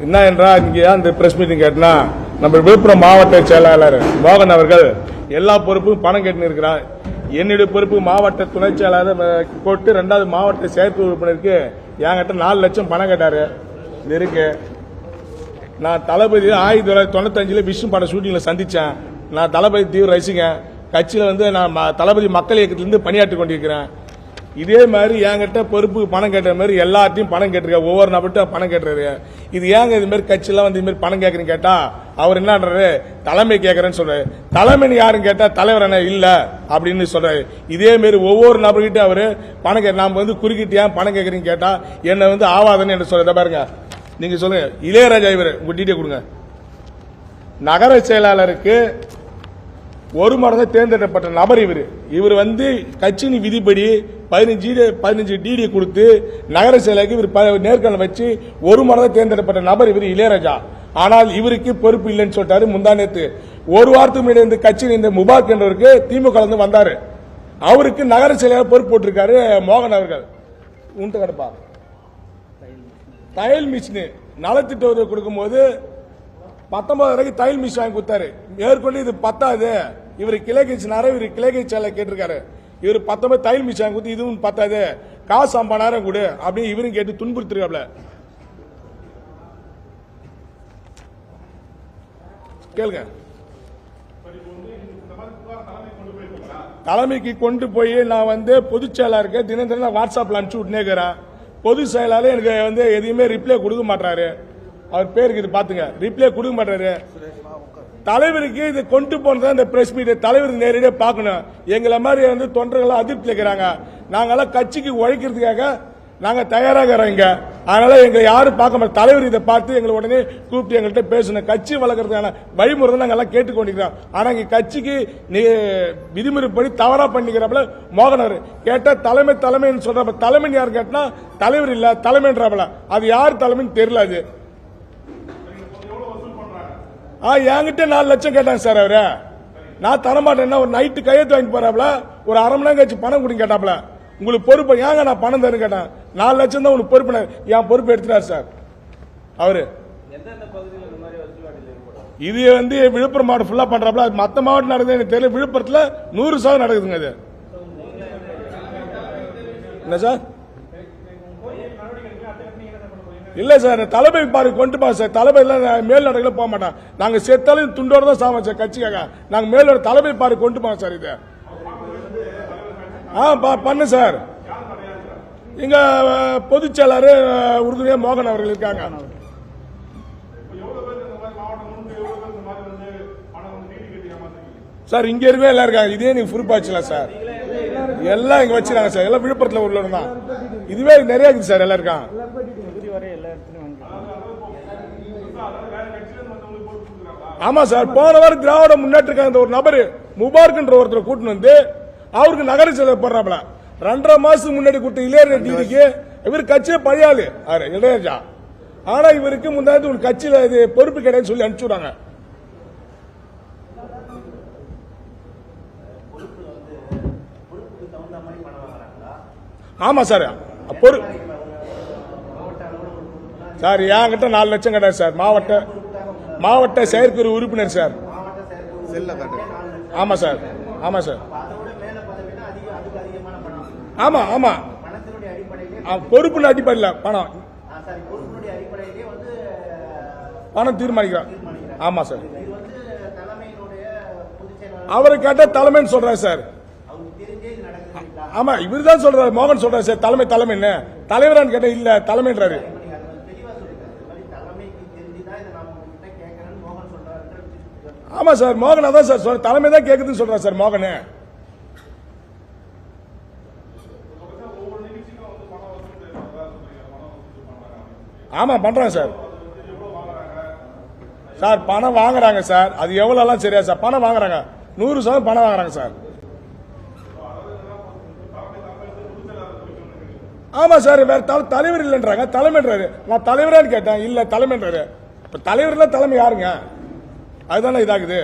என்ன என்றால் இங்கே அந்த பிரஸ் மீட்டிங் கேட்டனா நம்ம விழுப்புரம் மாவட்ட செயலாளர் மோகன் அவர்கள் எல்லா பொறுப்பும் பணம் கேட்டுன்னு இருக்கிறார் என்னுடைய பொறுப்பு மாவட்ட துணை செயலாளர் போட்டு ரெண்டாவது மாவட்ட செயற்குழு உறுப்பினருக்கு என்கிட்ட நாலு லட்சம் பணம் கேட்டாரு. இது இருக்கு. நான் தளபதி ஆயிரத்தி தொள்ளாயிரத்தி தொண்ணூத்தஞ்சில் விஷ்ணு பட ஷூட்டிங்கில் சந்தித்தேன் நான் தளபதி தீவிர ரசிகன். கட்சியில் வந்து நான் ம- தளபதி மக்கள் இயக்கத்திலிருந்து பணியாற்றி கொண்டிருக்கிறேன். இதே மாதிரி என்கிட்ட பொறுப்புக்கு பணம் கேட்ட மாதிரி எல்லார்ட்டையும் பணம் கேட்டிருக்க. ஒவ்வொரு நபர்கிட்ட பணம் கேட்டுறாரு இது ஏங்க இது மாதிரி கட்சியெல்லாம் வந்து இதுமாரி பணம் கேட்குறீங்க கேட்டா அவர் என்னன்றாரு தலைமை கேட்கறேன்னு சொல்றாரு. தலைமைன்னு யாருன்னு கேட்டா தலைவர் என்ன இல்ல அப்படின்னு சொல்றாரு. இதே மாதிரி ஒவ்வொரு நபர்கிட்ட அவரு பணம் கே நாம வந்து குறுக்கிட்டு ஏன் பணம் கேட்கறீங்க கேட்டா என்ன வந்து ஆவாதன்னு என்ன சொல்றத பாருங்க. நீங்க சொல்லுங்க. இளையராஜா இவர் உங்க டீட்டெயில் கொடுங்க. நகர செயலாளருக்கு ஒரு மடங்கு தேர்ந்தெடுக்கப்பட்ட நபர் இவர். இவர் வந்து கட்சியின் விதிப்படி பதினஞ்சு பதினஞ்சு டிடி கொடுத்து நகர செயலாளருக்கு இவர் நேர்காணல் வச்சு ஒரு மடங்கு தேர்ந்தெடுப்பட்ட நபர் இவர் இளையராஜா. ஆனால் இவருக்கு பொறுப்பு இல்லைன்னு சொல்லிட்டாரு முந்தா நேத்து. ஒரு வாரத்துக்கு முன்னாடி இந்த கட்சியின் இந்த முபாக் என்றவருக்கு திமுக வந்து வந்தாரு. அவருக்கு நகர செயலாளர் பொறுப்பு போட்டிருக்காரு மோகன் அவர்கள். உண்டு கிடப்பா. தையல் மிஷின். நலத்திட்ட உதவி கொடுக்கும்போது பத்தொன்பது வரைக்கும் தையல் மிஷின் வாங்கி கொடுத்தாரு. மேற்கொண்டு இது பத்தாது. இவர் கிளை கட்சினார இவர் கிளை கட்சியால கேட்டிருக்காரு. இவர் பத்தொன்பது தையல் மிச்சம் வாங்கி கொடுத்து இதுவும் பத்தாது. காசு ஐம்பதாயிரம் கொடு. அப்படின்னு இவரும் கேட்டு துன்புறுத்திருக்காப்ல. கேளுங்க. தலைமைக்கு கொண்டு போய் நான் வந்து பொதுச் செயலாளருக்கு தினம் தினம் நான் வாட்ஸ்அப்ல அனுப்பிச்சு விட்டுனேக்கிறேன் பொது செயலாளர் எனக்கு வந்து எதையுமே ரிப்ளை கொடுக்க மாட்டாரு அவர் பேருக்கு இது பாத்துங்க. ரிப்ளை கொடுக்க மாட்டாரு. தலைவருக்கு இது கொண்டு போனதான் இந்த பிரஸ் மீட் தலைவர் நேரடியாக பார்க்கணும். எங்களை மாதிரி வந்து தொண்டர்கள் அதிருப்தி இருக்கிறாங்க. நாங்கெல்லாம் கட்சிக்கு உழைக்கிறதுக்காக நாங்க தயாராக இருக்கிறோம் இங்க. அதனால எங்களை யாரும் பார்க்க மாட்டோம் தலைவர் இதை பார்த்து எங்களை உடனே கூப்பிட்டு எங்கள்கிட்ட பேசணும். கட்சி வளர்க்கறதுக்கான வழிமுறை நாங்கள் எல்லாம் கேட்டுக்கொண்டிருக்கிறோம் ஆனா இங்க கட்சிக்கு நீ விதிமுறைப்படி தவறா பண்ணிக்கிறப்பல மோகனர். கேட்டா தலைமை தலைமைன்னு சொல்றப்ப தலைமைன்னு யார் கேட்டா தலைவர் இல்ல தலைமைன்றாப்பல. அது யார் தலைமைன்னு தெரியல அது. என்கிட்ட நாலு லட்சம் கேட்டாங்க சார் அவரு. நான் தரமாட்டேன்னா ஒரு நைட்டு கையெழுத்து வாங்கிட்டு போறாப்ல ஒரு அரை மணி நேரம் கழிச்சு பணம் கொடுங்க கேட்டாப்ல உங்களுக்கு பொறுப்பு ஏங்க நான் பணம் தரேன்னு கேட்டேன். நாலு லட்சம் தான் உங்களுக்கு பொறுப்பு என் பொறுப்பு எடுத்துட்டார் சார். அவரு. இது வந்து விழுப்புரம் மாவட்டம் ஃபுல்லா பண்றாப்ல அது மத்த மாவட்டம் நடக்குது எனக்கு தெரியல. விழுப்புரத்துல நூறு சதவீதம் நடக்குதுங்க அது. என்ன சார்? இல்ல சார் தலைமை பாரு கொண்டு பா சார். தலைமை மேல் நடக்கல போக மாட்டான். நாங்க செத்தாலும் துண்டோட தான் சாம சார் கட்சிக்காக. நாங்க மேலோட தலைமை பாரு கொண்டு போங்க சார் இது. ஆ பா- பண்ணு சார். இங்க பொதுச் செயலாளர் உறுதுணையா மோகன் அவர்கள் இருக்காங்க. சார் இங்க இருக்கவே எல்லாம் இருக்காங்க. இதே நீங்க பொறுப்பாச்சுலாம் சார். எல்லாம் இங்க வச்சிருக்காங்க சார். எல்லாம் விழுப்புரத்துல உள்ளவங்க தான். இதுவே நிறைய இருக்குது சார் எல்லாம் இருக்காங்க ஆமா சார் போன வாரம் திராவிட முன்னேற்ற ஒரு நபர் முபார்க்ன்ற ஒருத்தர் கூட்டின்னு வந்து அவருக்கு நகர செயலர் போடுறாப்ல ரெண்டரை மாசத்துக்கு முன்னாடி கொடுத்த இளையராஜா டிடிக்கு இவர் கட்சியே பழையாளு அவரு இளையராஜா. ஆனா இவருக்கு முன்னாடி ஒரு கட்சியில இது பொறுப்பு கிடையாதுன்னு சொல்லி அனுப்பிச்சுடுறாங்க ஆமா சார் பொறு சார் என்கிட்ட நாலு லட்சம் கிடையாது சார். மாவட்ட மாவட்ட செயற்குழு உறுப்பினர் சார். செல்ல காட்டு ஆமா சார். ஆமா சார். அதோட மேல பதவினா அதிக அதுக்கு அதிகமான பணம் ஆமா ஆமா. பணத்தினுடைய அடிப்படையிலே ஆ, பொறுப்புன்னு அடிப்படையில் பணம். பணம் தீர்மானிக்கிறான் ஆமா சார். அவரை கேட்டா தலைமைன்னு சொல்றாரு சார். அவங்க தெரிஞ்சே இது நடக்குதுங்களா ஆமா இவர் தான் சொல்றாரு. மோகன் சொல்றாரு சார். தலைமை தலைமைன்னு. தலைவரான்னு கேட்டா இல்ல தலைமைன்றாரு. ஆமா சார் மோகன் அதான் சார் சொல்ற தலைமை தான் கேக்குதுன்னு சொல்றாரு சார் மோகன். ஆமா பண்றாங்க சார். சார் பணம் வாங்குறாங்க சார். அது எவ்வளவு எல்லாம் சரியா சார்? பணம் வாங்குறாங்க. நூறு சதவீதம் பணம் வாங்குறாங்க சார். ஆமா சார் வேற தலை தலைவர் இல்லைன்றாங்க. தலைமைன்றாரு. நான் தலைவரான்னு கேட்டேன். இல்ல தலைமைன்றாரு. இப்ப தலைவர் தலைமை யாருங்க? அதுதானே இதாகுது.